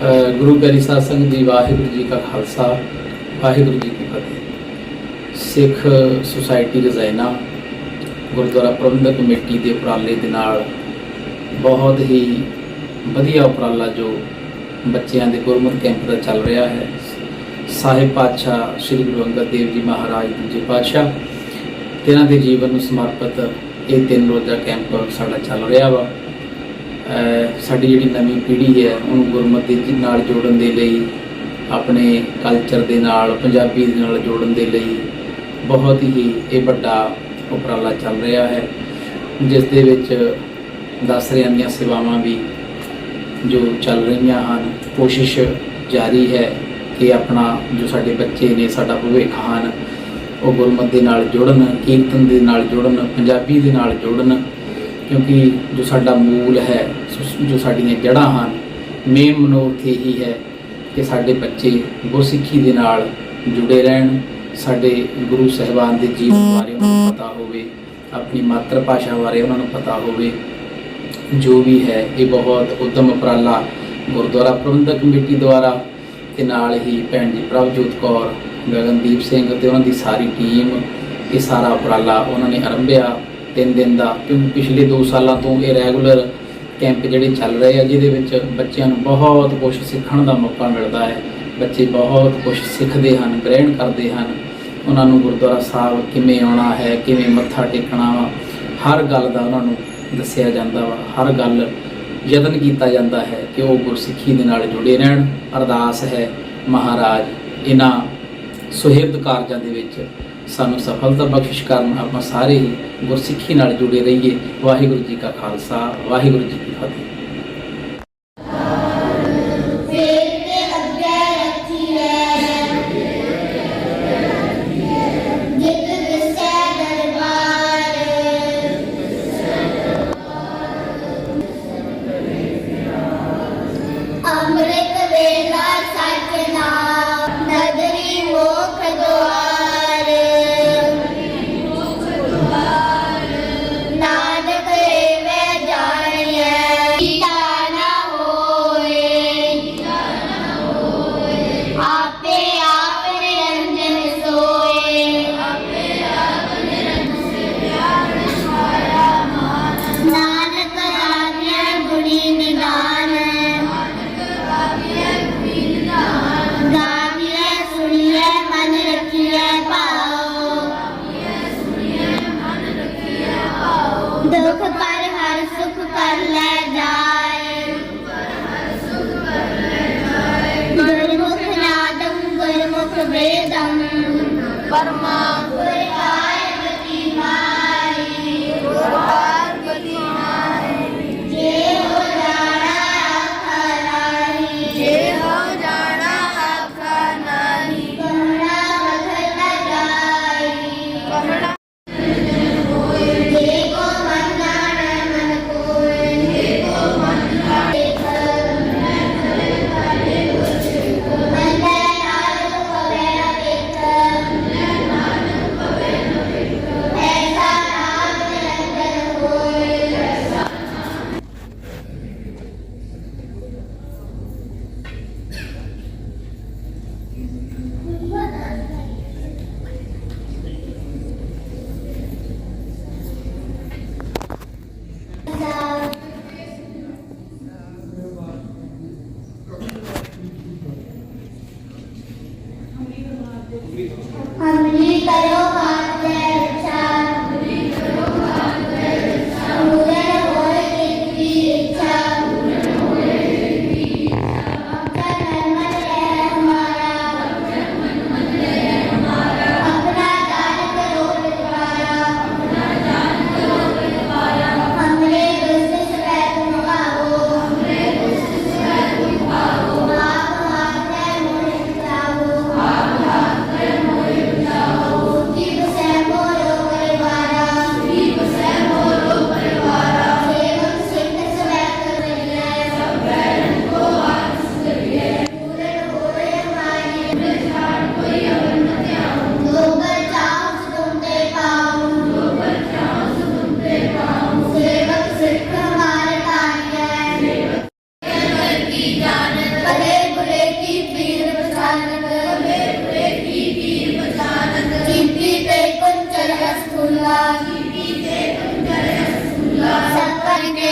ਗੁਰੂ ਪਿਆਰੀ ਸਾਧ ਸੰਗਤ ਜੀ, ਵਾਹਿਗੁਰੂ ਜੀ ਕਾ ਖਾਲਸਾ, ਵਾਹਿਗੁਰੂ ਜੀ ਕੀ ਫਤਿਹ। ਸਿੱਖ ਸੁਸਾਇਟੀ ਰਜ਼ਾਇਨਾ ਗੁਰਦੁਆਰਾ ਪ੍ਰਬੰਧਕ ਕਮੇਟੀ ਦੇ ਉਪਰਾਲੇ ਦੇ ਨਾਲ ਬਹੁਤ ਹੀ ਵਧੀਆ ਉਪਰਾਲਾ ਜੋ ਬੱਚਿਆਂ ਦੇ ਗੁਰਮਤਿ ਕੈਂਪ ਦਾ ਚੱਲ ਰਿਹਾ ਹੈ। ਸਾਹਿਬ ਪਾਤਸ਼ਾਹ ਸ੍ਰੀ ਗੁਰੂ ਅੰਗਦ ਦੇਵ ਜੀ ਮਹਾਰਾਜ ਦੂਜੇ ਪਾਤਸ਼ਾਹ, ਤਿੰਨਾਂ ਦੇ ਜੀਵਨ ਨੂੰ ਸਮਰਪਿਤ ਇਹ ਤਿੰਨ ਰੋਜ਼ਾ ਕੈਂਪ ਸਾਡਾ ਚੱਲ ਰਿਹਾ ਵਾ। ਸਾਡੀ ਜਿਹੜੀ ਨਵੀਂ ਪੀੜ੍ਹੀ ਹੈ, ਉਹਨੂੰ ਗੁਰਮਤਿ ਦੇ ਨਾਲ ਜੋੜਨ ਦੇ ਲਈ, ਆਪਣੇ ਕਲਚਰ ਦੇ ਨਾਲ, ਪੰਜਾਬੀ ਦੇ ਨਾਲ ਜੋੜਨ ਦੇ ਲਈ ਬਹੁਤ ਹੀ ਇਹ ਵੱਡਾ ਉਪਰਾਲਾ ਚੱਲ ਰਿਹਾ ਹੈ, ਜਿਸ ਦੇ ਵਿੱਚ ਦਸਰਿਆਂ ਦੀਆਂ ਸੇਵਾਵਾਂ ਵੀ ਜੋ ਚੱਲ ਰਹੀਆਂ ਹਨ, ਕੋਸ਼ਿਸ਼ ਜਾਰੀ ਹੈ ਕਿ ਆਪਣਾ ਜੋ ਸਾਡੇ ਬੱਚੇ ਨੇ, ਸਾਡਾ ਭਵਿੱਖ ਹਨ, ਉਹ ਗੁਰਮਤਿ ਦੇ ਨਾਲ ਜੁੜਨ, ਕੀਰਤਨ ਦੇ ਨਾਲ ਜੁੜਨ, ਪੰਜਾਬੀ ਦੇ ਨਾਲ ਜੁੜਨ ਕਿਉਂਕਿ ਜੋ ਸਾਡਾ ਮੂਲ ਹੈ ਜੋ ਸਾਡੀਆਂ ਜੜ੍ਹਾਂ ਹਨ, ਮੇਨ ਮਨੋਰਥ ਇਹੀ ਹੈ ਕਿ ਸਾਡੇ ਬੱਚੇ ਗੁਰਸਿੱਖੀ ਦੇ ਨਾਲ ਜੁੜੇ ਰਹਿਣ, ਸਾਡੇ ਗੁਰੂ ਸਾਹਿਬਾਨ ਦੇ ਜੀਵਨ ਬਾਰੇ ਉਹਨਾਂ ਨੂੰ ਪਤਾ ਹੋਵੇ, ਆਪਣੀ ਮਾਤਰ ਭਾਸ਼ਾ ਬਾਰੇ ਉਹਨਾਂ ਨੂੰ ਪਤਾ ਹੋਵੇ, ਜੋ ਵੀ ਹੈ, ਇਹ ਬਹੁਤ ਉਦਮ ਉਪਰਾਲਾ ਗੁਰਦੁਆਰਾ ਪ੍ਰਬੰਧਕ ਕਮੇਟੀ ਦੁਆਰਾ ਤੇ ਨਾਲ ਹੀ ਭੈਣ ਜੀ ਪ੍ਰਭਜੋਤ ਕੌਰ, ਗਗਨਦੀਪ ਸਿੰਘ ਤੇ ਉਹਨਾਂ ਦੀ ਸਾਰੀ ਟੀਮ, ਇਹ ਸਾਰਾ ਉਪਰਾਲਾ ਉਹਨਾਂ ਨੇ ਆਰੰਭਿਆ। ਤਿੰਨ ਦਿਨ ਦਾ, ਕਿਉਂਕਿ ਪਿਛਲੇ 2 ਸਾਲਾਂ ਤੋਂ ਇਹ ਰੈਗੂਲਰ ਕੈਂਪ ਜਿਹੜੇ ਚੱਲ ਰਹੇ ਆ, ਜਿਹਦੇ ਵਿੱਚ ਬੱਚਿਆਂ ਨੂੰ ਬਹੁਤ ਕੁਝ ਸਿੱਖਣ ਦਾ ਮੌਕਾ ਮਿਲਦਾ ਹੈ। ਬੱਚੇ ਬਹੁਤ ਕੁਝ ਸਿੱਖਦੇ ਹਨ, ਗ੍ਰਹਿਣ ਕਰਦੇ ਹਨ। ਉਹਨਾਂ ਨੂੰ ਗੁਰਦੁਆਰਾ ਸਾਹਿਬ ਕਿਵੇਂ ਆਉਣਾ ਹੈ, ਕਿਵੇਂ ਮੱਥਾ ਟੇਕਣਾ ਵਾ, ਹਰ ਗੱਲ ਦਾ ਉਹਨਾਂ ਨੂੰ ਦੱਸਿਆ ਜਾਂਦਾ ਵਾ। ਹਰ ਗੱਲ ਯਤਨ ਕੀਤਾ ਜਾਂਦਾ ਹੈ ਕਿ ਉਹ ਗੁਰਸਿੱਖੀ ਦੇ ਨਾਲ ਜੁੜੇ ਰਹਿਣ। ਅਰਦਾਸ ਹੈ ਮਹਾਰਾਜ ਇਹਨਾਂ ਸੁਹਿਰਦ ਕਾਰਜਾਂ ਦੇ ਵਿੱਚ ਸਾਨੂੰ ਸਫਲਤਾ ਬਖਸ਼ਿਸ਼ ਕਰਨ ਆਪਾਂ ਸਾਰੇ ਹੀ ਗੁਰਸਿੱਖੀ ਨਾਲ ਜੁੜੇ ਰਹੀਏ। ਵਾਹਿਗੁਰੂ ਜੀ ਕਾ ਖਾਲਸਾ, ਵਾਹਿਗੁਰੂ ਜੀ ਕੀ ਫਤਿਹ।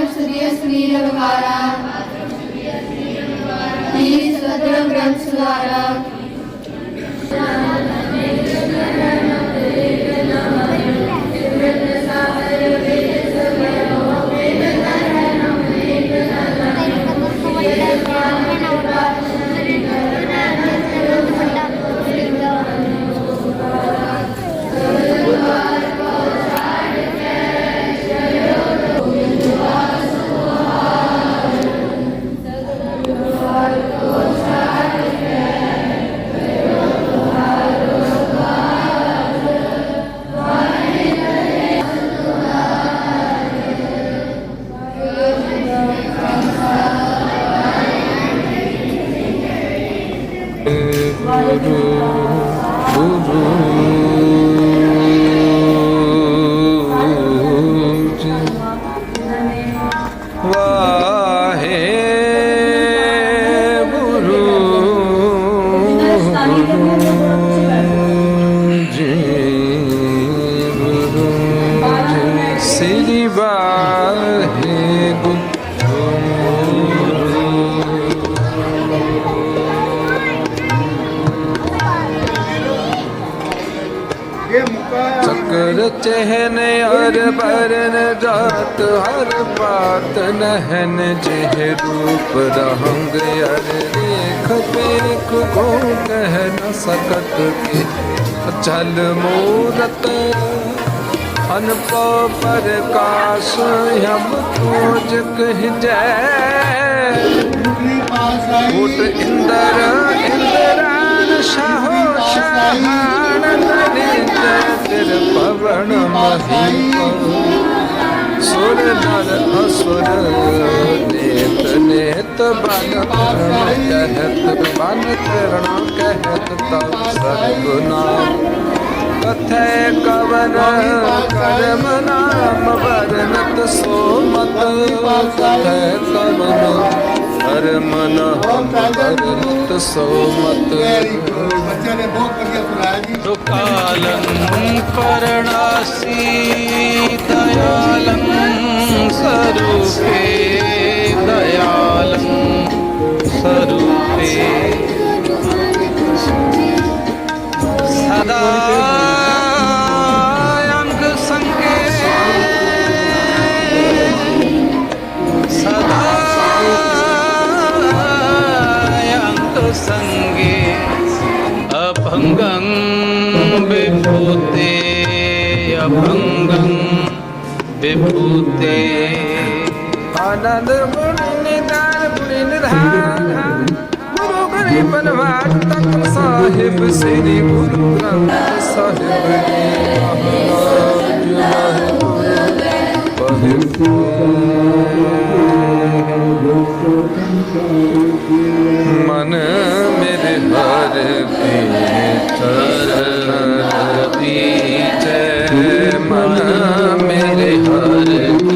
पंतीन कहिजा पाद्र सूर्य स्त्रीर विकारा नील स्वद्र ग्रंथ सुधारा ਚਹਿਨ ਅਰ ਪਰਨ ਜਾਤ ਹਰ ਬਾਤ ਨਹਨ ਜਿਹ ਰੂਪ ਰਹੰਗ ਅਰ ਦੇਖ ਪੇਖ ਕੋ ਕਹਿ ਨ ਸਕਤ ਕੇ ਅਚਲ ਮੂਰਤ ਅਨਪੋ ਪ੍ਰਕਾਸ਼ ਹਮ ਕੋਜ ਕਹਿ ਜੈ ਕੋਟ ਇੰਦਰ ਇੰਦਰ इंद्रान शाहो शाहान तनि जय पवन महीप सुर नर असुर नेत नेत बन करण कहत बन करण कहत तब सर्वना कथे कवन कर्म नाम वर्णत सो मत कथे हर मन हर मत सो मत दुकालम करणासी दयालम स्वरूपे दयालम स्वरूपे सदा ਅਭੰਗੰ ਵਿਭੂਤੇ ਆਨੰਦ ਗੁਣ ਨਿਦਾਨ ਗੁਣ ਨਿਧਾਨ ਗੁਰੂ ਗਰੀ ਬਨਵਾਜ ਤਖਤ ਸਾਹਿਬ ਸ੍ਰੀ ਗੁਰੂ ਗ੍ਰੰਥ ਸਾਹਿਬ। ਜੀ ਮਹਾਰਾਜ ਗੁਰੂ ਗ੍ਰੰਥ ਮਨ ਮੇਰੇ ਹਰ ਕੇ ਚਰਨ ਮਨ ਮੇਰੇ ਹਰ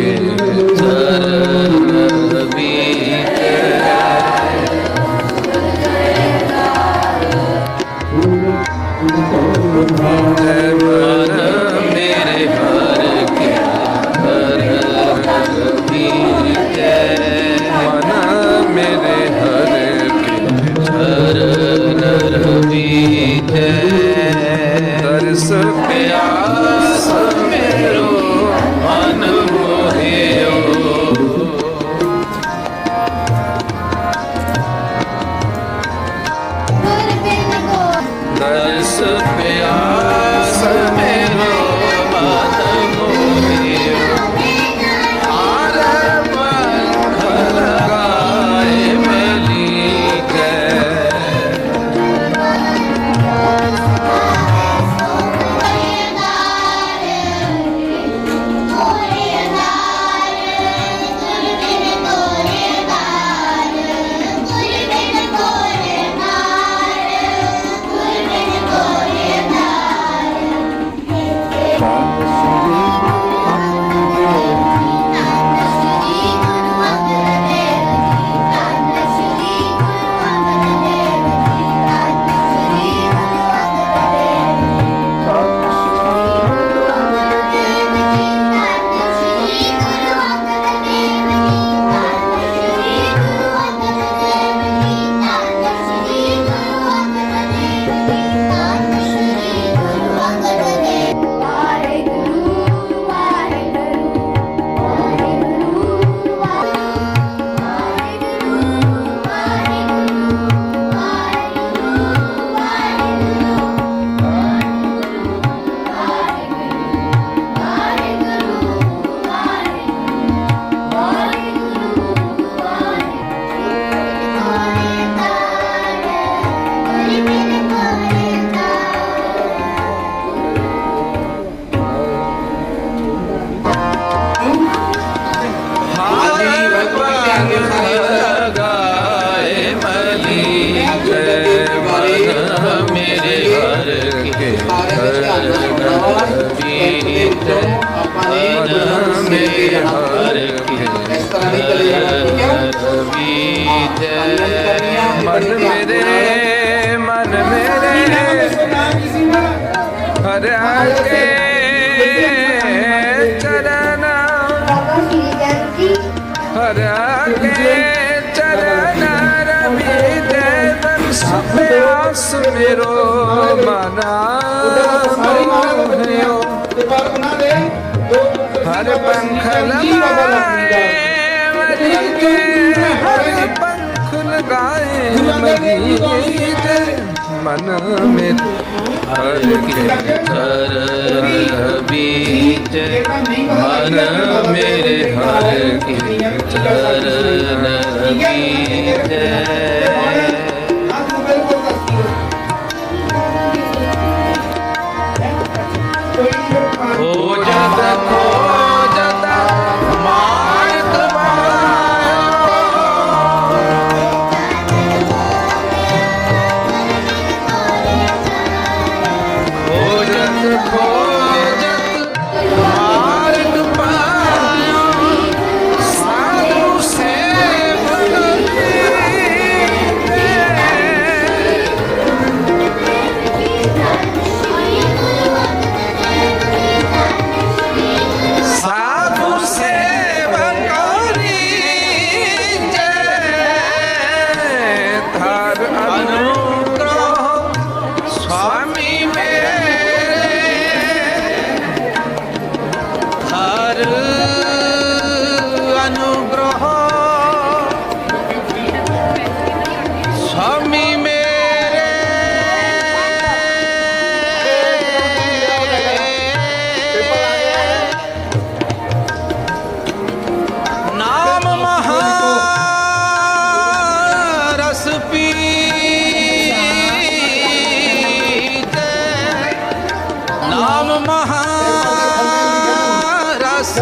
मेरो मना हर पंख हर पंख लगाए मरीज मन में हर घर बीत मन मेरे हर घर बीत ਮਹਾ ਰਸ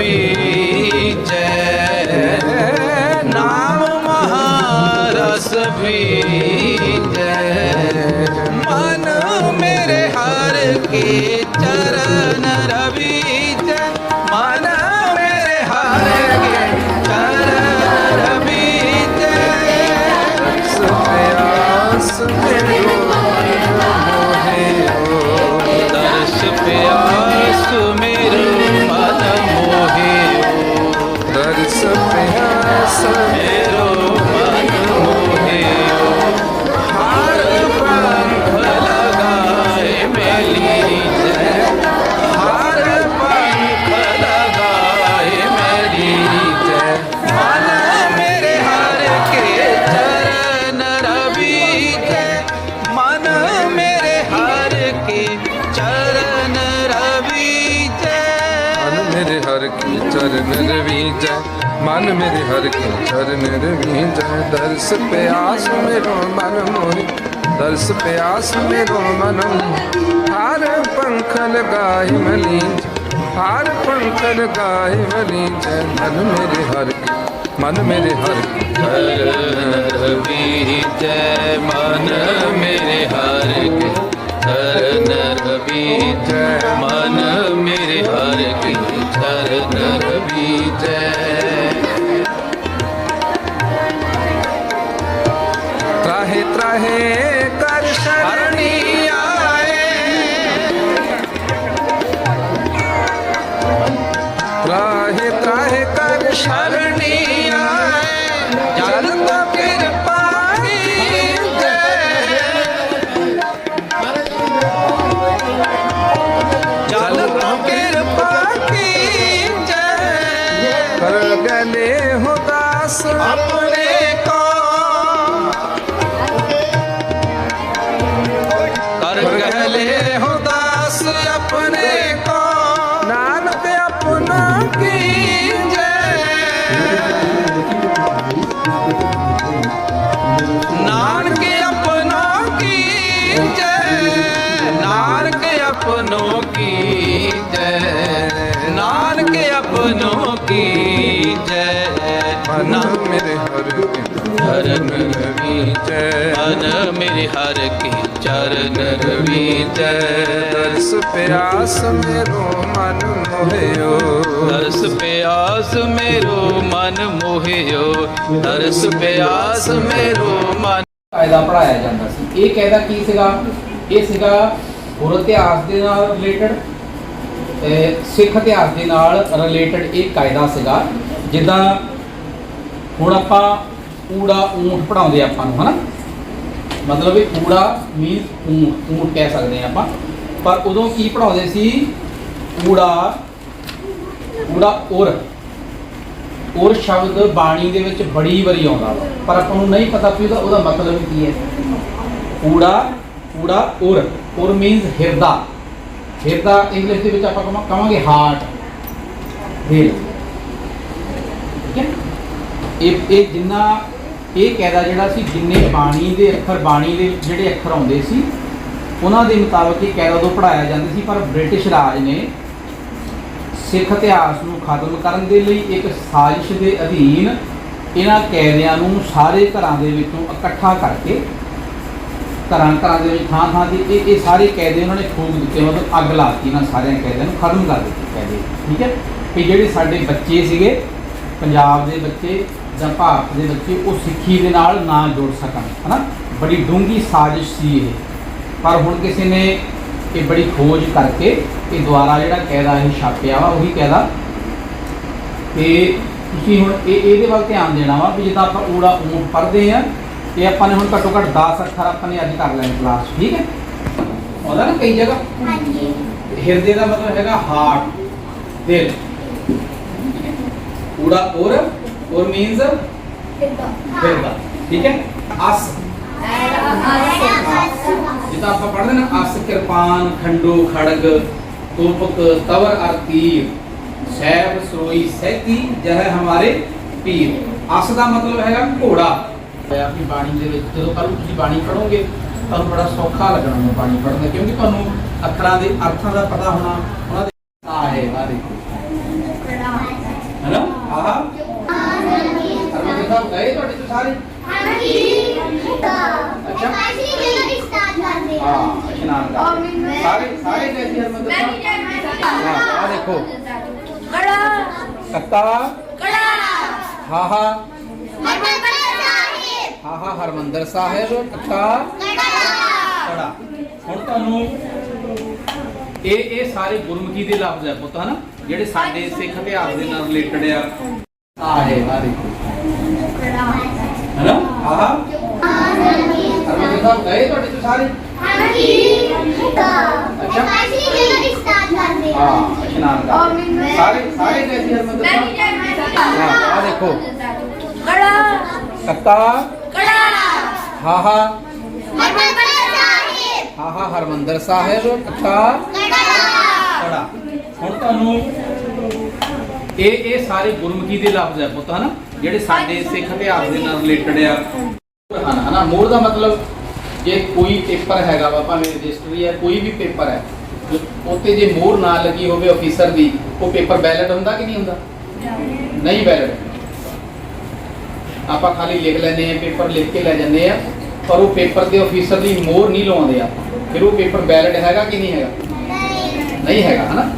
ਪੀਜੈ ਨਾਮ ਮਹਾਰਸ ਮਨ ਮੇਰੇ ਹਰ ਕੀ ਚਰਨ ਰਵੀ ਜੈ ਮਨ ਮੇਰੇ ਹਰ ਕੇ ਚਰਨ ਰਵੀ ਜੈ ਦਰਸ ਪਿਆਸ ਮੇਰੋ ਮਨ ਮੋਹਿ, ਦਰਸ ਪਿਆਸ ਮੇਰੋ ਮਨ ਹਰ ਪੰਖ ਲਗਾਇ ਮਲੀ ਹਾਰ ਪੰਖ ਲਗਾਇ ਮਲੀ ਜੈ ਮਨ ਮੇਰੇ ਹਰ ਕੇ, ਮਨ ਮੇਰੇ ਹਰ ਕੀ। ਚਰਨ ਰਵੀਜੈ, ਮਨ ਮੇਰੇ ਹਰ ਕੀ। ਚਰਨ ਰਵੀਜੈ, ਮਨ ਰਵੀਤੈ ਮਨ ਮੇਰੇ ਹਰ ਕੀ ਚਰਨ ਰਵੀਤੈ ਦਰਸ ਪਿਆਸ ਮੇਰੋ ਮਨ ਮੋਹਿਓ। ਦਰਸ ਪਿਆਸ ਮੇਰੋ ਮਨ ਮੋਹਿਓ। ਦਰਸ ਪਿਆਸ ਮੇਰੋ ਮਨ ਕਾਇਦਾ ਪੜਾਇਆ ਜਾਂਦਾ ਸੀ। ਇਹ ਕਾਇਦਾ ਕੀ ਸੀਗਾ? ਇਹ ਸੀਗਾ ਹੋਰ ਇਤਿਹਾਸ ਦੇ ਨਾਲ ਰਿਲੇਟਡ ਸਿੱਖ ਇਤਿਹਾਸ ਦੇ ਨਾਲ ਰਿਲੇਟਡ ਇੱਕ ਕਾਇਦਾ ਸੀਗਾ। ਜਿੱਦਾਂ ਹੁਣ ਆਪਾਂ ਊੜਾ ਊਂਠ ਪੜਾਉਂਦੇ ਆਪਾਂ ਨੂੰ, ਹਨਾ? ਮਤਲਬ ਇਹ ਊੜਾ ਮੀਨਸ ਊਂਠ ਊਂਠ ਕਹਿ ਸਕਦੇ ਆ ਆਪਾਂ। ਪਰ ਉਦੋਂ ਕੀ ਪੜਾਉਂਦੇ ਸੀ? ਊੜਾ ਊੜਾ ਉਰ ਉਰ ਸ਼ਬਦ ਬਾਣੀ ਦੇ ਵਿੱਚ ਬੜੀ ਵਾਰੀ ਆਉਂਦਾ ਵਾ। ਪਰ ਆਪਾਂ ਨੂੰ ਨਹੀਂ ਪਤਾ ਵੀ ਉਹਦਾ ਮਤਲਬ ਕੀ ਹੈ। ਊੜਾ ਊੜਾ ਉਰ ਉਰ ਮੀਨਸ ਹਿਰਦਾ। ਹਿਰਦਾ ਇੰਗਲਿਸ਼ ਦੇ ਵਿੱਚ ਆਪਾਂ ਕਹਾਂ- ਕਹਾਂਗੇ ਹਾਰਟ ਦਿਲ। ਠੀਕ ਹੈ? ਇਹ ਇਹ ਜਿੰਨਾ ਇਹ ਕਾਇਦਾ ਜਿਹੜਾ ਸੀ, ਜਿੰਨੇ ਬਾਣੀ ਦੇ ਅੱਖਰ, ਬਾਣੀ ਦੇ ਜਿਹੜੇ ਅੱਖਰ ਆਉਂਦੇ ਸੀ, ਉਹਨਾਂ ਦੇ ਮੁਤਾਬਕ ਇਹ ਕਾਇਦਾ ਤੋਂ ਪੜਾਇਆ ਜਾਂਦਾ ਸੀ, ਪਰ ਬ੍ਰਿਟਿਸ਼ ਰਾਜ ਨੇ ਸਿੱਖ ਇਤਿਹਾਸ ਨੂੰ ਖਤਮ ਕਰਨ ਦੇ ਲਈ ਇੱਕ ਸਾਜ਼ਿਸ਼ ਦੇ ਅਧੀਨ ਇਹਨਾਂ ਕੈਦਿਆਂ ਨੂੰ ਸਾਰੇ ਘਰਾਂ ਦੇ ਵਿੱਚੋਂ ਇਕੱਠਾ ਕਰਕੇ, ਘਰਾਂ ਘਰਾਂ ਦੇ ਵਿੱਚ ਥਾਂ ਥਾਂ ਤੇ ਇਹ ਇਹ ਸਾਰੇ ਕੈਦੇ ਉਹਨਾਂ ਨੇ ਫੂਕ ਦਿੱਤੇ, ਮਤਲਬ ਅੱਗ ਲਾਤੀ ਇਹਨਾਂ ਸਾਰਿਆਂ ਕੈਦਿਆਂ ਨੂੰ, ਖਤਮ ਕਰ ਦਿੱਤੇ ਕੈਦੇ। ਠੀਕ ਹੈ? ਕਿ ਜਿਹੜੇ ਸਾਡੇ ਬੱਚੇ ਸੀਗੇ, ਪੰਜਾਬ ਦੇ ਬੱਚੇ ਜਾਂ ਭਾਰਤ ਦੇ ਬੱਚੇ ਉਹ ਸਿੱਖੀ ਦੇ ਨਾਲ ਨਾ ਜੁੜ ਸਕਣ ਹਨਾ? ਬੜੀ ਡੂੰਘੀ ਸਾਜ਼ਿਸ਼ ਸੀ ਇਹ। ਪਰ ਹੁਣ ਕਿਸੇ ਨੇ ਇਹ ਬੜੀ ਖੋਜ ਕਰਕੇ ਇਹ ਦੁਆਰਾ ਜਿਹੜਾ ਕਾਇਦਾ ਇਹ ਛਾਪਿਆ ਵਾ ਉਹੀ ਕਾਇਦਾ ਤੇ ਤੁਸੀਂ ਹੁਣ ਇਹ ਇਹਦੇ ਵੱਲ ਧਿਆਨ ਦੇਣਾ ਵਾ ਵੀ ਜਿੱਦਾਂ ਆਪਾਂ ਊੜਾ ਊਂਠ ਪੜ੍ਹਦੇ ਆ ਇਹ ਆਪਾਂ ਨੇ ਹੁਣ ਘੱਟੋ ਘੱਟ 10 ਅੱਖਰ ਆਪਾਂ ਨੇ ਅੱਜ ਕਰ ਲੈਣੇ ਕਲਾਸ ਠੀਕ ਹੈ? ਉਹਦਾ ਨਾ ਕਈ ਜਗ੍ਹਾ? ਹਾਂਜੀ। ਹਿਰਦੇ ਦਾ ਮਤਲਬ ਹੈਗਾ ਹਾਰਟ ਦਿਲ। ਊੜਾ ਔਰ ਔਰ ਮੀਨਸ ਹਿਰਦਾ ਠੀਕ ਹੈ ਅਸ ਜਿੱਦਾਂ ਆਪਾਂ ਪੜ੍ਹਦੇ ਨਾ ਅਸ ਕਿਰਪਾਨ ਖੰਡੋ ਖੜਗ ਤੋਪਕ ਤਵਰ ਅਰ ਤੀਰ ਸੈਬ ਸੋਈ ਸੈਤੀ ਜਹ ਹਮਾਰੇ ਪੀਰ ਅਸ ਦਾ ਮਤਲਬ ਹੈਗਾ ਘੋੜਾ ਆਪਣੀ ਬਾਣੀ ਦੇ ਵਿੱਚ ਜਦੋਂ ਕੱਲ ਤੁਸੀਂ ਬਾਣੀ ਪੜੋਗੇ ਤੁਹਾਨੂੰ ਬੜਾ ਸੌਖਾ ਲੱਗਣਾ ਉਹ ਬਾਣੀ ਪੜ੍ਹਨਾ ਕਿਉਂਕਿ ਤੁਹਾਨੂੰ ਅੱਖਰਾਂ ਦੇ ਅਰਥਾਂ ਦਾ ਪਤਾ ਹੋਣਾ ਉਹਨਾਂ ਦੇ ਆ ਹੈ ਆ ਦੇਖੋ ਹੈਨਾ ਆਹ ਸਾਰੇ? ਹਾਂ ਇਸ਼ਨਾਨ ਕਰ ਸਾਰੇ ਸਾਰੇ ਗਏ ਸੀ ਹਰਮਨ ਸਾਹਿਬ ਹਾਂ ਆ ਦੇਖੋ। ਕੱਤਾ ਹਾ ਹਾ। ਹਾ ਹਾ ਹਰਮੰਦਰ ਸਾਹਿਬ ਕੱਤਾ ਕੜਾ ਹੁਣ ਤੁਹਾਨੂੰ ਇਹ ਇਹ ਸਾਰੇ ਗੁਰਮੁਖੀ ਦੇ ਲਫ਼ਜ਼ ਹੈ ਪੁੱਤ ਹਨਾ? ਜਿਹੜੇ ਸਾਡੇ ਸਿੱਖ ਇਤਿਹਾਸ ਦੇ ਨਾਲ ਰਿਲੇਟਡ ਆ। ਆ ਹੈ ਆ ਦੇਖੋ। ਹੈਨਾ? ਆਹ। ਹਰਮੰਦਰ ਗਏ ਤੁਹਾਡੇ ਤੋਂ ਸਾਰੇ? ਹਾਂ, ਇਸ਼ਨਾਨ ਕਰ ਸਾਰੇ ਸਾਰੇ ਗਏ ਸੀ ਹਰਮੰਦਰ ਸਾਹਿਬ ਹਾਂ ਆ ਦੇਖੋ। ਕੱਤਾ ਹਾ ਹਾ। ਹਾ ਹਾ, ਹਰਮੰਦਰ ਸਾਹਿਬ। ਕੱਤਾ ਕੜਾ। ਹੁਣ ਤੁਹਾਨੂੰ ਇਹ ਇਹ ਸਾਰੇ ਗੁਰਮੁਖੀ ਦੇ ਲਫ਼ਜ਼ ਹੈ ਪੁੱਤ, ਹਨਾ? ਜਿਹੜੇ ਸਾਡੇ ਸਿੱਖ ਇਤਿਹਾਸ ਦੇ ਨਾਲ ਰਿਲੇਟਡ ਆ ਹਨ ਹਨਾ? ਮੋੜ ਦਾ ਮਤਲਬ ਜੇ ਕੋਈ ਪੇਪਰ ਹੈਗਾ ਵਾ ਭਾਵੇਂ ਰਜਿਸਟਰੀ ਹੈ ਕੋਈ ਵੀ ਪੇਪਰ ਹੈ ਉੱਤੇ ਜੇ ਮੋਹਰ ਨਾ ਲੱਗੀ ਹੋਵੇ ਅਫੀਸਰ ਦੀ ਉਹ ਪੇਪਰ ਵੈਲਿਡ ਹੁੰਦਾ ਕਿ ਨਹੀਂ ਹੁੰਦਾ? ਨਹੀਂ। ਵੈਲਿਡ ਆਪਾਂ ਖਾਲੀ ਲਿਖ ਲੈਂਦੇ ਆ ਪੇਪਰ ਲਿਖ ਕੇ ਲੈ ਜਾਂਦੇ ਆ ਪਰ ਉਹ ਪੇਪਰ ਦੇ ਅਫੀਸਰ ਦੀ ਮੋਹਰ ਨਹੀਂ ਲਵਾਉਂਦੇ ਆ। ਫਿਰ ਉਹ ਪੇਪਰ ਵੈਲਿਡ ਹੈਗਾ ਕਿ ਨਹੀਂ ਹੈਗਾ? ਨਹੀਂ। ਹੈਗਾ ਹਨਾ?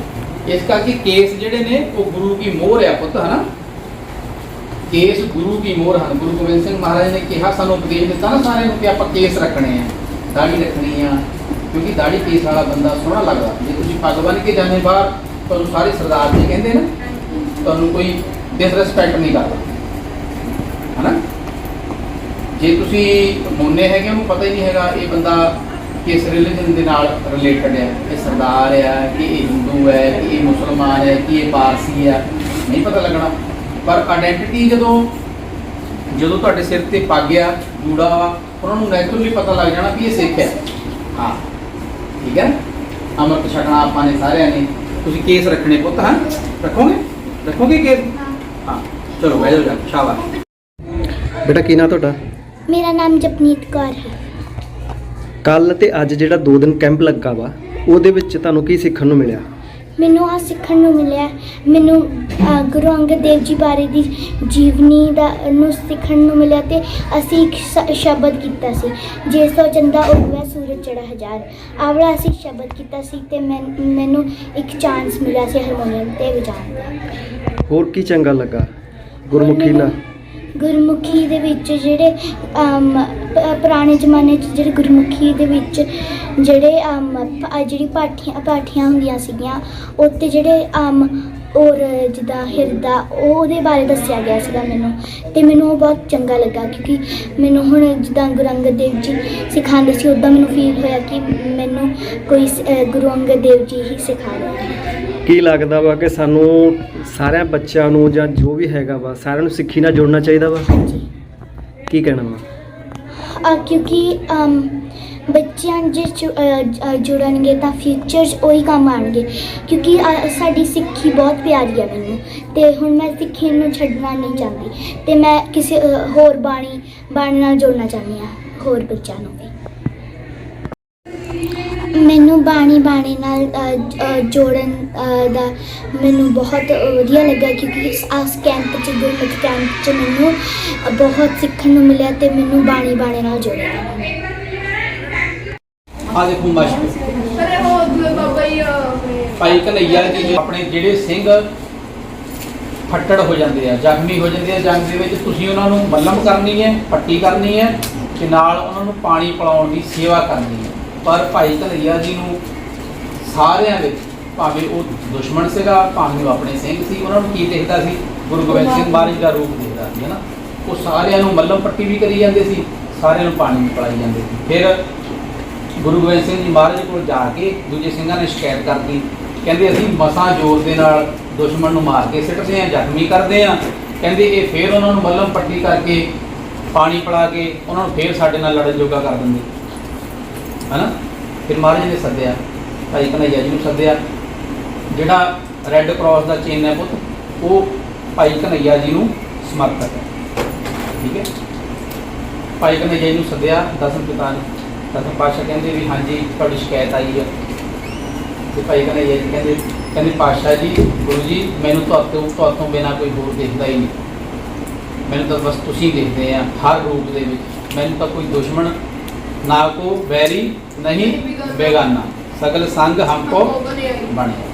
ਇਸ ਕਰਕੇ ਕੇਸ ਜਿਹੜੇ ਨੇ ਉਹ ਗੁਰੂ ਕੀ ਮੋਹਰ ਆ ਪੁੱਤ ਹਨਾ? ਕੇਸ ਗੁਰੂ ਕੀ ਮੋਹਰ ਹਨ। ਗੁਰੂ ਗੋਬਿੰਦ ਸਿੰਘ ਮਹਾਰਾਜ ਨੇ ਕਿਹਾ, ਸਾਨੂੰ ਉਪਦੇਸ਼ ਦਿੱਤਾ ਨਾ ਸਾਰਿਆਂ ਨੂੰ ਕਿ ਆਪਾਂ ਕੇਸ ਰੱਖਣੇ ਆ ਦਾੜੀ ਰੱਖਣੀ ਆ, ਕਿਉਂਕਿ ਦਾੜੀ ਕੇਸ ਵਾਲਾ ਬੰਦਾ ਸੋਹਣਾ ਲੱਗਦਾ। ਜੇ ਤੁਸੀਂ ਪੱਗ ਬੰਨ੍ਹ ਕੇ ਜਾਂਦੇ ਬਾਹਰ, ਤੁਹਾਨੂੰ ਸਾਰੇ ਸਰਦਾਰ ਜੀ ਕਹਿੰਦੇ ਨਾ, ਤੁਹਾਨੂੰ ਕੋਈ ਡਿਸਰੈਸਪੈਕਟ ਨਹੀਂ ਕਰਦਾ। ਹਨਾ? ਜੇ ਤੁਸੀਂ ਮੋਨੇ ਹੈਗੇ, ਉਹਨੂੰ ਪਤਾ ਹੀ ਨਹੀਂ ਹੈਗਾ, ਇਹ ਬੰਦਾ ਕਿਸ ਰਿਲੀਜਨ ਦੇ ਨਾਲ ਰਿਲੇਟਡ ਹੈ ਇਹ ਸਰਦਾਰ ਆ, ਕਿ ਇਹ ਹਿੰਦੂ ਹੈ ਕਿ ਇਹ ਮੁਸਲਮਾਨ ਹੈ ਕਿ ਇਹ ਪਾਰਸੀ ਹੈ ਨਹੀਂ ਪਤਾ ਲੱਗਣਾ। ਪਰ ਆਇਡੈਂਟੀਟੀ ਜਦੋਂ ਜਦੋਂ ਤੁਹਾਡੇ ਸਿਰ ਤੇ ਪੱਗ ਆ ਜੂੜਾ ਵਾ ਉਹਨਾਂ ਨੂੰ ਨੈਚੁਰਲੀ ਪਤਾ ਲੱਗ ਜਾਣਾ ਵੀ ਇਹ ਸਿੱਖ ਹੈ। ਹਾਂ। ਠੀਕ ਹੈ ਅਮਰਤ ਛਕਣਾ ਆਪਾਂ ਨੇ ਸਾਰਿਆਂ ਨੇ। ਤੁਸੀਂ ਕੇਸ ਰੱਖਣੇ ਪੁੱਤ ਹਾਂ? ਰੱਖੋਗੇ? ਰੱਖੋਗੇ ਕੇਸ? ਹਾਂ। ਚਲੋ ਬਹਿ ਜਾਓ ਜਾ ਸ਼ਾਬਾਸ਼। ਬੇਟਾ ਕੀ ਨਾਂ ਤੁਹਾਡਾ? ਮੇਰਾ ਨਾਮ ਜਪਨੀਤ ਕੌਰ ਹੈ। ਕੱਲ ਤੇ ਅੱਜ ਜਿਹੜਾ 2 ਦਿਨ ਕੈਂਪ ਲੱਗਾ ਵਾ ਉਹਦੇ ਵਿੱਚ ਤੁਹਾਨੂੰ ਕੀ ਸਿੱਖਣ ਨੂੰ ਮਿਲਿਆ? ਮੈਨੂੰ ਆ ਸਿੱਖਣ ਨੂੰ ਮਿਲਿਆ। ਮੈਨੂੰ ਗੁਰੂ ਅੰਗਦ ਦੇਵ ਜੀ ਬਾਰੇ ਦੀ ਜੀਵਨੀ ਦਾ ਨੂੰ ਸਿੱਖਣ ਨੂੰ ਮਿਲਿਆ ਤੇ ਅਸੀਂ ਇੱਕ ਸ਼ਬਦ ਕੀਤਾ ਸੀ। ਜੇ ਸੋ ਚੰਦਾ ਉਗਵੇ ਸੂਰਜ ਚੜਾ ਹਜ਼ਾਰ। ਆਵਲਾ ਅਸੀਂ ਸ਼ਬਦ ਕੀਤਾ ਸੀ ਤੇ ਮੈਨੂੰ ਇੱਕ ਚਾਂਸ ਮਿਲਿਆ ਸੀ ਹਾਰਮੋਨੀਅਮ ਤੇ ਵਜਾਉਣ ਦਾ। ਹੋਰ ਕੀ ਚੰਗਾ ਲੱਗਾ? ਗੁਰਮੁਖੀ ਨਾਲ। ਗੁਰਮੁਖੀ ਦੇ ਵਿੱਚ ਜਿਹੜੇ ਪੁਰਾਣੇ ਜ਼ਮਾਨੇ 'ਚ ਜਿਹੜੇ ਗੁਰਮੁਖੀ ਦੇ ਵਿੱਚ ਜਿਹੜੇ ਪ- ਅ, ਜਿਹੜੀ ਪਾਠੀਆਂ ਪਾਠੀਆਂ ਹੁੰਦੀਆਂ ਸੀਗੀਆਂ ਉੱਤੇ ਜਿਹੜੇ ਅਮ ਔਰ ਜਿੱਦਾਂ ਹਿਰਦਾ ਉਹ ਉਹਦੇ ਬਾਰੇ ਦੱਸਿਆ ਗਿਆ ਸੀਗਾ ਮੈਨੂੰ। ਤੇ ਮੈਨੂੰ ਉਹ ਬਹੁਤ ਚੰਗਾ ਲੱਗਾ ਕਿਉਂਕਿ ਮੈਨੂੰ ਹੁਣ ਜਿੱਦਾਂ ਗੁਰੂ ਅੰਗਦ ਦੇਵ ਜੀ ਸਿਖਾਉਂਦੇ ਸੀ ਉਦਾਂ ਮੈਨੂੰ ਫੀਲ ਹੋਇਆ ਕਿ ਮੈਨੂੰ ਕੋਈ ਸ- ਗੁਰੂ ਅੰਗਦ ਦੇਵ ਜੀ ਹੀ ਸਿਖਾ ਰਹੇ ਹਨ ਕੀ ਲੱਗਦਾ ਵਾ ਕਿ ਸਾਨੂੰ ਸਾਰਿਆਂ ਬੱਚਿਆਂ ਨੂੰ ਜਾਂ ਜੋ ਵੀ ਹੈਗਾ ਵਾ ਸਾਰਿਆਂ ਨੂੰ ਸਿੱਖੀ ਨਾਲ ਜੋੜਨਾ ਚਾਹੀਦਾ ਵਾ? ਹਾਂਜੀ। ਕੀ ਕਹਿਣਾ ਵਾ? ਕਿਉਂਕਿ ਬੱਚਿਆਂ ਜੇ ਜੁੜਨਗੇ ਤਾਂ ਫਿਊਚਰ 'ਚ ਉਹੀ ਕੰਮ ਆਣਗੇ। ਕਿਉਂਕਿ ਸਾਡੀ ਸਿੱਖੀ ਬਹੁਤ ਪਿਆਰੀ ਹੈ ਮੈਨੂੰ। ਤੇ ਹੁਣ ਮੈਂ ਸਿੱਖੀ ਨੂੰ ਛੱਡਣਾ ਨਹੀਂ ਚਾਹੁੰਦੀ। ਤੇ ਮੈਂ ਕਿਸੇ ਹੋਰ ਬਾਣੀ ਬਾਣੀ ਨਾਲ ਜੋੜਨਾ ਚਾਹੁੰਦੀ ਹਾਂ, ਹੋਰ ਬੱਚਿਆਂ ਨੂੰ ਵੀ। ਮੈਨੂੰ ਬਾਣੀ ਬਾਣੀ ਨਾਲ ਜੋੜਨ ਦਾ ਮੈਨੂੰ ਬਹੁਤ ਵਧੀਆ ਲੱਗਾ ਕਿਉਂਕਿ ਇਸ ਆਸ ਕੈਂਪ 'ਚ ਗੁਰਮਤਿ ਕੈਂਪ 'ਚ ਮੈਨੂੰ ਬਹੁਤ ਸਿੱਖਣ ਨੂੰ ਮਿਲਿਆ ਤੇ ਮੈਨੂੰ ਬਾਣੀ ਬਾਣੀ ਨਾਲ ਜੋੜਿਆ। ਆ ਦੇਖੋ ਮਸ਼ਕ ਭਾਈ ਕਨਈਆ ਜੀ ਜੋ ਆਪਣੇ ਜਿਹੜੇ ਸਿੰਘ ਫੱਟੜ ਹੋ ਜਾਂਦੇ ਆ ਜ਼ਖਮੀ ਹੋ ਜਾਂਦੇ ਆ ਜੰਗ ਦੇ ਵਿੱਚ ਤੁਸੀਂ ਉਹਨਾਂ ਨੂੰ ਮੱਲਮ ਕਰਨੀ ਹੈ ਪੱਟੀ ਕਰਨੀ ਹੈ ਤੇ ਨਾਲ ਉਹਨਾਂ ਨੂੰ ਪਾਣੀ ਪਿਲਾਉਣ ਦੀ ਸੇਵਾ ਕਰਨੀ ਹੈ। ਪਰ ਭਾਈ ਕਨਈਆ ਜੀ ਨੂੰ ਸਾਰਿਆਂ ਵਿੱਚ ਭਾਵੇਂ ਉਹ ਦੁਸ਼ਮਣ ਸੀਗਾ ਭਾਵੇਂ ਉਹ ਆਪਣੇ ਸਿੰਘ ਸੀ ਉਹਨਾਂ ਨੂੰ ਕੀ ਦਿਖਦਾ ਸੀ? ਗੁਰੂ ਗੋਬਿੰਦ ਸਿੰਘ ਮਹਾਰਾਜ ਦਾ ਰੂਪ ਦਿਖਦਾ ਸੀ ਹਨਾ? ਉਹ ਸਾਰਿਆਂ ਨੂੰ ਮੱਲਮ ਪੱਟੀ ਵੀ ਕਰੀ ਜਾਂਦੇ ਸੀ ਸਾਰਿਆਂ ਨੂੰ ਪਾਣੀ ਵੀ ਪਿਲਾਈ ਜਾਂਦੇ ਸੀ। ਫਿਰ ਗੁਰੂ ਗੋਬਿੰਦ ਸਿੰਘ ਜੀ ਮਹਾਰਾਜ ਕੋਲ ਜਾ ਕੇ ਦੂਜੇ ਸਿੰਘਾਂ ਨੇ ਸ਼ਿਕਾਇਤ ਕਰਤੀ। ਕਹਿੰਦੇ ਅਸੀਂ ਮਸਾਂ ਜ਼ੋਰ ਦੇ ਨਾਲ ਦੁਸ਼ਮਣ ਨੂੰ ਮਾਰ ਕੇ ਸਿੱਟਦੇ ਆ ਜ਼ਖਮੀ ਕਰਦੇ ਆ ਕਹਿੰਦੇ ਇਹ ਫੇਰ ਉਹਨਾਂ ਨੂੰ ਮੱਲਮ ਪੱਟੀ ਕਰਕੇ ਪਾਣੀ ਪਿਲਾ ਕੇ ਉਹਨਾਂ ਨੂੰ ਫੇਰ ਸਾਡੇ ਨਾਲ ਲੜਨ ਜੋਗਾ ਕਰ ਦਿੰਦੇ। ਹਨਾ? ਫਿਰ ਮਹਾਰਾਜ ਨੇ ਸੱਦਿਆ, ਭਾਈ ਕਨਈਆ ਜੀ ਨੂੰ ਸੱਦਿਆ। ਜਿਹੜਾ ਰੈੱਡ ਕਰਾਸ ਦਾ ਚਿੰਨ੍ਹ ਹੈ ਪੁੱਤ, ਉਹ ਭਾਈ ਕਨਈਆ ਜੀ ਨੂੰ ਸਮਰਪਿਤ ਹੈ। ਠੀਕ ਹੈ? ਭਾਈ ਕਨਈਆ ਜੀ ਨੂੰ ਸੱਦਿਆ, ਦਸਮ ਪਿਤਾ ਨੇ। ਦਸਮ ਪਾਤਸ਼ਾਹ ਕਹਿੰਦੇ ਵੀ ਹਾਂਜੀ, ਤੁਹਾਡੀ ਸ਼ਿਕਾਇਤ ਆਈ ਹੈ। ਤੇ ਭਾਈ ਕਨਈਆ ਜੀ ਕਹਿੰਦੇ ਕਹਿੰਦੇ ਪਾਤਸ਼ਾਹ ਜੀ, ਗੁਰੂ ਜੀ, ਮੈਨੂੰ ਤੁਹਾਤੋਂ ਤੁਹਾਤੋਂ ਬਿਨਾ ਕੋਈ ਹੋਰ ਦੇਖਦਾ ਹੀ ਨਹੀਂ। ਮੈਨੂੰ ਤਾਂ ਬਸ ਤੁਸੀਂ ਦੇਖਦੇ ਆ, ਹਰ ਰੂਪ ਦੇ ਵਿੱਚ। ਮੈਨੂੰ ਤਾਂ ਕੋਈ ਦੁਸ਼ਮਣ ਨਾ ਕੋ ਵੈਰੀ ਨਹੀਂ ਬੇਗਾਨਾ ਸਗਲ ਸੰਗ ਹਮਕੋ ਬਣਿਆ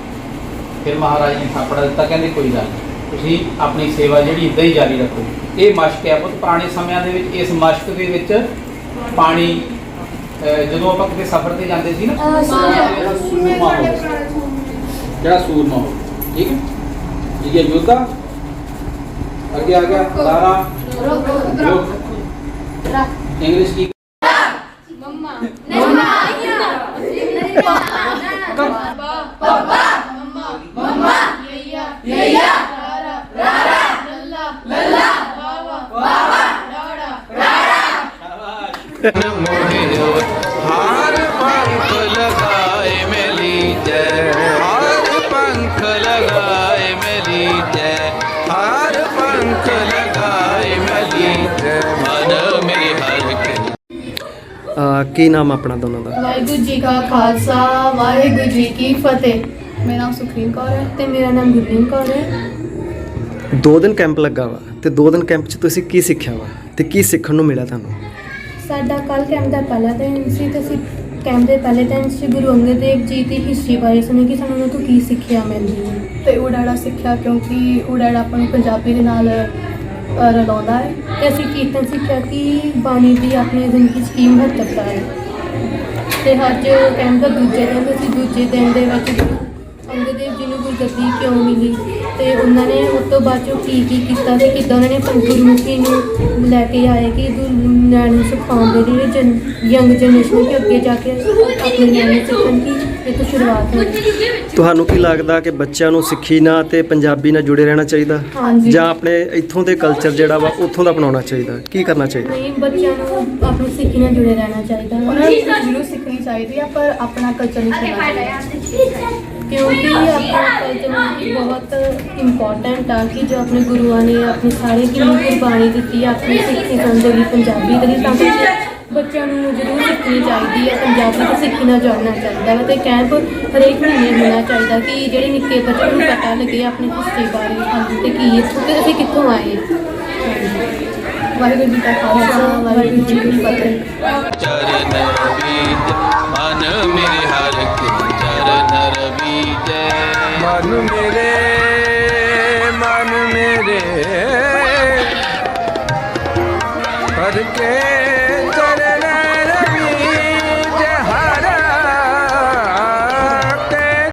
ਫਿਰ ਮਹਾਰਾਜ ਨੇ ਥਾਪੜਾ ਦਿੱਤਾ ਕਹਿੰਦੇ ਕੋਈ ਗੱਲ ਤੁਸੀਂ ਆਪਣੀ ਸੇਵਾ ਜਿਹੜੀ ਇਦਾਂ ਹੀ ਜਾਰੀ ਰੱਖੋ ਇਹ ਮਸ਼ਕ ਹੈ ਬਹੁਤ ਪੁਰਾਣੇ ਸਮਿਆਂ ਦੇ ਵਿੱਚ ਇਸ ਮਸ਼ਕ ਦੇ ਵਿੱਚ ਪਾਣੀ ਜਦੋਂ ਆਪਾਂ ਕਿਤੇ ਸਫ਼ਰ ਤੇ ਜਾਂਦੇ ਸੀ ਨਾ ਸੂਰਮਾ ਜਿਹੜਾ ਸੂਰਮਾ ਹੋ ਠੀਕ ਹੈ ਠੀਕ ਹੈ ਯੋਧਾ ਅੱਗੇ ਆ ਗਿਆ ਲਾਰਾ ਇੰਗਲਿਸ਼ ਕੀ ਕੀ ਨਾਮ ਆਪਣਾ ਦੋਨਾਂ ਦਾ? ਵਾਹਿਗੁਰੂ ਜੀ ਕਾ ਖਾਲਸਾ ਵਾਹਿਗੁਰੂ ਜੀ ਕੀ ਫਤਿਹ। ਮੇਰਾ ਨਾਮ ਸੁਖਰੀਨ ਕੌਰ ਹੈ ਤੇ ਮੇਰਾ ਨਾਮ ਗੁਰਮੀਨ ਕੌਰ ਹੈ। ਦੋ ਦਿਨ ਕੈਂਪ ਲੱਗਾ ਵਾ ਤੇ ਦੋ ਦਿਨ ਕੈਂਪ 'ਚ ਤੁਸੀਂ ਕੀ ਸਿੱਖਿਆ ਵਾ ਤੇ ਕੀ ਸਿੱਖਣ ਨੂੰ ਮਿਲਿਆ ਤੁਹਾਨੂੰ? ਸਾਡਾ ਕੱਲ ਕੈਂਪ ਦਾ ਪਹਿਲਾ ਦਿਨ ਸੀ ਤੇ ਅਸੀਂ ਕੈਂਪ ਦੇ ਪਹਿਲੇ ਦਿਨ ਸ੍ਰੀ ਗੁਰੂ ਅੰਗਦ ਦੇਵ ਜੀ ਦੀ ਹਿਸਟਰੀ ਬਾਰੇ ਸੁਣੀ ਕਿ ਸਾਨੂੰ ਉਹਨਾਂ ਤੋਂ ਕੀ ਸਿੱਖਿਆ ਮਿਲਦੀ ਹੈ ਤੇ ਉਡਾੜਾ ਸਿੱਖਿਆ ਕਿਉਂਕਿ ਉਡਾੜਾ ਆਪਾਂ ਨੂੰ ਪੰਜਾਬੀ ਦੇ ਨਾਲ ਅ, ਰਲਾਉਂਦਾ ਹੈ। ਤੇ ਅਸੀਂ ਕੀਰਤਨ ਸਿੱਖਿਆ ਕਿ ਬਾਣੀ ਦੀ ਆਪਣੀ ਜ਼ਿੰਦਗੀ 'ਚ ਕੀ ਮਹੱਤਵਤਾ ਹੈ। ਤੇ ਅੱਜ ਕੈਂਪ ਦਾ ਦੂਜੇ ਦਿਨ ਤੇ ਅਸੀਂ ਦੂਜੇ ਦਿਨ ਦੇ ਵਿੱਚ ਗੁਰੂ ਅੰਗਦ ਦੇਵ ਜੀ ਨੂੰ ਗੁਰਗੱਦੀ ਕਿਉਂ ਮਿਲੀ? ਤੇ ਉਹਨਾਂ ਨੇ ਉਸ ਤੋਂ ਬਾਅਦ ਚੋਂ ਕੀ ਕੀ ਕੀਤਾ ਤੇ ਕਿੱਦਾਂ ਉਹਨਾਂ ਨੇ ਪੰਜ ਗੁਰਮੁਖੀ ਨੂੰ ਲੈ ਕੇ ਆਏ ਕਿ ਨਿਆਣੇ ਨੂੰ ਸਿਖਾਉਂਦੇ ਜਿਹੜੇ ਜਨ ਯੰਗ ਜਨਰੇਸ਼ਨ ਕਿ ਅੱਗੇ ਜਾ ਕੇ ਆਪਣੇ ਨਿਆਣੇ ਸਿੱਖਣ ਕਿ ਇਹ ਤੋਂ ਸ਼ੁਰੂਆਤ ਹੋਈ। ਤੁਹਾਨੂੰ ਕੀ ਲੱਗਦਾ ਕਿ ਬੱਚਿਆਂ ਨੂੰ ਸਿੱਖੀ ਨਾਲ ਤੇ ਪੰਜਾਬੀ ਨਾਲ ਜੁੜੇ ਰਹਿਣਾ ਚਾਹੀਦਾ? ਹਾਂਜੀ। ਜਾਂ ਆਪਣੇ ਇੱਥੋਂ ਦੇ ਕਲਚਰ ਜਿਹੜਾ ਵਾ ਉੱਥੋਂ ਦਾ ਅਪਣਾਉਣਾ ਚਾਹੀਦਾ? ਕੀ ਕਰਨਾ ਚਾਹੀਦਾ? ਨਹੀਂ ਬੱਚਿਆਂ ਨੂੰ ਆਪਣੀ ਸਿੱਖੀ ਨਾਲ ਜੁੜੇ ਰਹਿਣਾ ਚਾਹੀਦਾ। ਉਹਨਾਂ ਨੂੰ ਜ਼ਰੂਰ ਸਿੱਖਣੀ ਚਾਹੀਦੀ ਆ ਪਰ ਆਪਣਾ ਕਲਚਰ ਨਹੀਂ ਛੱਡਣਾ ਚਾਹੀਦਾ। ਕਿਉਂਕਿ ਆਪਣਾ ਕਲਚਰ ਬਹੁਤ ਇੰਪੋਰਟੈਂਟ ਆ ਕਿ ਜੋ ਆਪਣੇ ਗੁਰੂਆਂ ਨੇ ਆਪਣੀ ਸਾਰੇ ਕਿੰਨੀ ਕੁਰਬਾਨੀ ਦਿੱਤੀ ਆ, ਆਪਣੀ ਸਿੱਖੀ ਸੰਦੇ ਪੰਜਾਬੀ ਦੇ ਲਈ, ਤਾਂ ਕਰਕੇ ਬੱਚਿਆਂ ਨੂੰ ਜ਼ਰੂਰ ਸਿੱਖਣੀ ਚਾਹੀਦੀ ਹੈ ਪੰਜਾਬੀ ਤੇ ਸਿੱਖਣਾ ਨਾਲ ਚਾਹੀਦਾ ਵਾ ਤੇ ਕੈਂਪ ਹਰੇਕ ਮਹੀਨੇ ਹੋਣਾ ਚਾਹੀਦਾ ਕਿ ਜਿਹੜੇ ਨਿੱਕੇ ਬੱਚੇ ਨੂੰ ਪਤਾ ਲੱਗੇ ਆਪਣੇ ਹਿਸਟਰੀ ਬਾਰੇ, ਹਾਂਜੀ, ਤੇ ਕੀ ਇੱਥੋਂ ਤੇ ਅਸੀਂ ਕਿੱਥੋਂ ਆਏ ਵਾਹਿਗੁਰੂ ਜੀ ਕਾ ਖਾਲਸਾ, ਵਾਹਿਗੁਰੂ ਜੀ ਕੀ ਫਤਿਹ। ਚਰਨ ਰਵੀਜ ਮਨ ਮੇਰੇ ਹਰ ਕੇ ਚਰਨ ਰਵੀਜੈ ਮਨ ਮੇਰੇ ਮਨ ਮੇਰੇ। ਹਰ ਕੇ